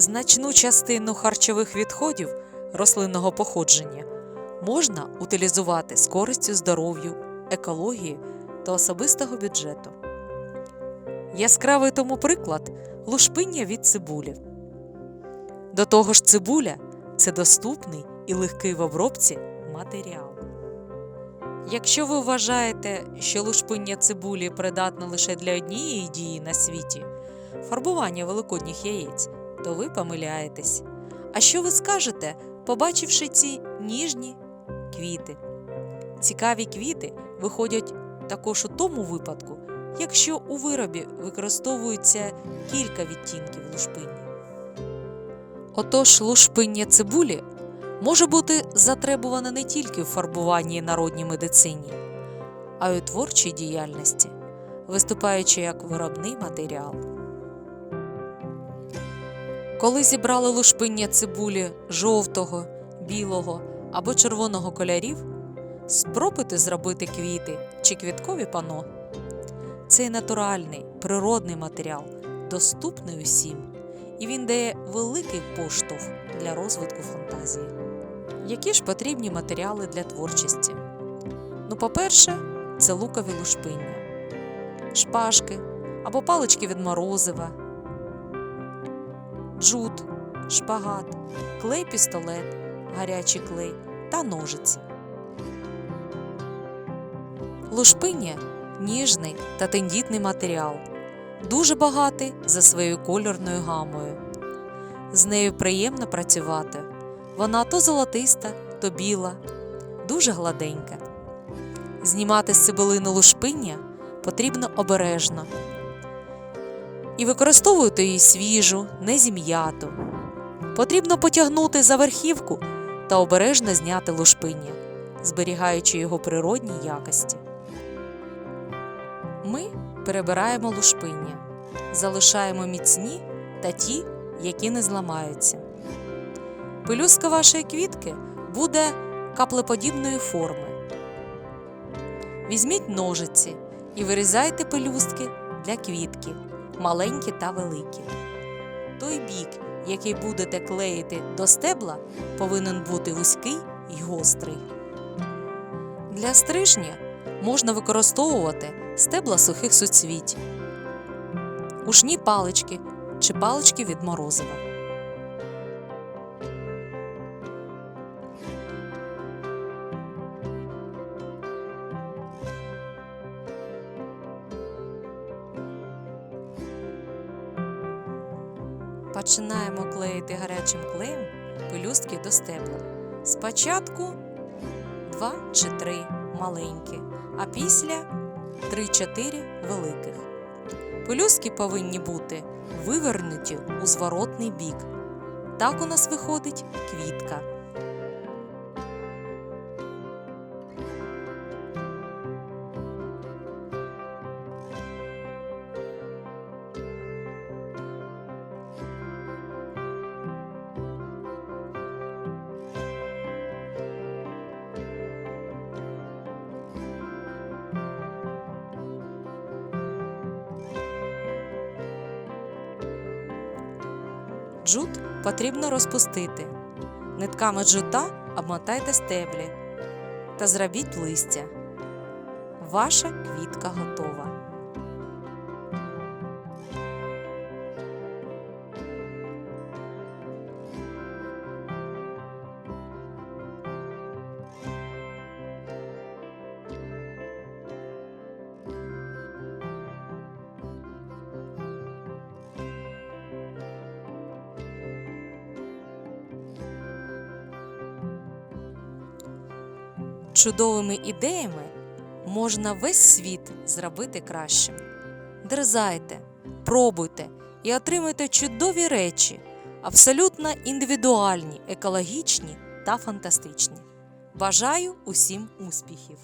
Значну частину харчових відходів рослинного походження можна утилізувати з користю здоров'ю, екології та особистого бюджету. Яскравий тому приклад лушпиння від цибулі. До того ж, цибуля це доступний і легкий в обробці матеріал. Якщо ви вважаєте, що лушпиння цибулі придатне лише для однієї дії на світі фарбування великодніх яєць, то ви помиляєтесь. А що ви скажете, побачивши ці ніжні квіти? Цікаві квіти виходять також у тому випадку, якщо у виробі використовується кілька відтінків лушпиння. Отож, лушпиння цибулі може бути затребуване не тільки в фарбуванні народній медицині, а й у творчій діяльності, виступаючи як виробний матеріал. Коли зібрали лушпиння цибулі жовтого, білого або червоного кольорів, спробуйте зробити квіти чи квіткові пано. Цей натуральний природний матеріал доступний усім, і він дає великий поштовх для розвитку фантазії. Які ж потрібні матеріали для творчості? Ну, по-перше, це лукові лушпиння, шпажки або палички від морозива, джут, шпагат, клей-пістолет, гарячий клей та ножиці. Лушпиння ніжний та тендітний матеріал, дуже багатий за своєю кольорною гамою. З нею приємно працювати. Вона то золотиста, то біла, дуже гладенька. Знімати з цибулини лушпиння потрібно обережно і використовувати її свіжу, не зім'яту. Потрібно потягнути за верхівку та обережно зняти лушпиння, зберігаючи його природні якості. Ми перебираємо лушпиння, залишаємо міцні та ті, які не зламаються. Пелюстка вашої квітки буде каплеподібної форми. Візьміть ножиці і вирізайте пелюстки для квітки, маленькі та великі. Той бік, який будете клеїти до стебла, повинен бути вузький і гострий. Для стрижня можна використовувати стебла сухих суцвіть, ушні палички чи палички від морозива. Починаємо клеїти гарячим клеєм пелюстки до стебла. Спочатку 2 чи 3 маленькі, а після 3-4 великих. Пелюстки повинні бути вивернуті у зворотний бік. Так у нас виходить квітка. Джут потрібно розпустити. Нитками джута обмотайте стеблі та зробіть листя. Ваша квітка готова. Чудовими ідеями можна весь світ зробити кращим. Дерзайте, пробуйте і отримайте чудові речі, абсолютно індивідуальні, екологічні та фантастичні. Бажаю усім успіхів!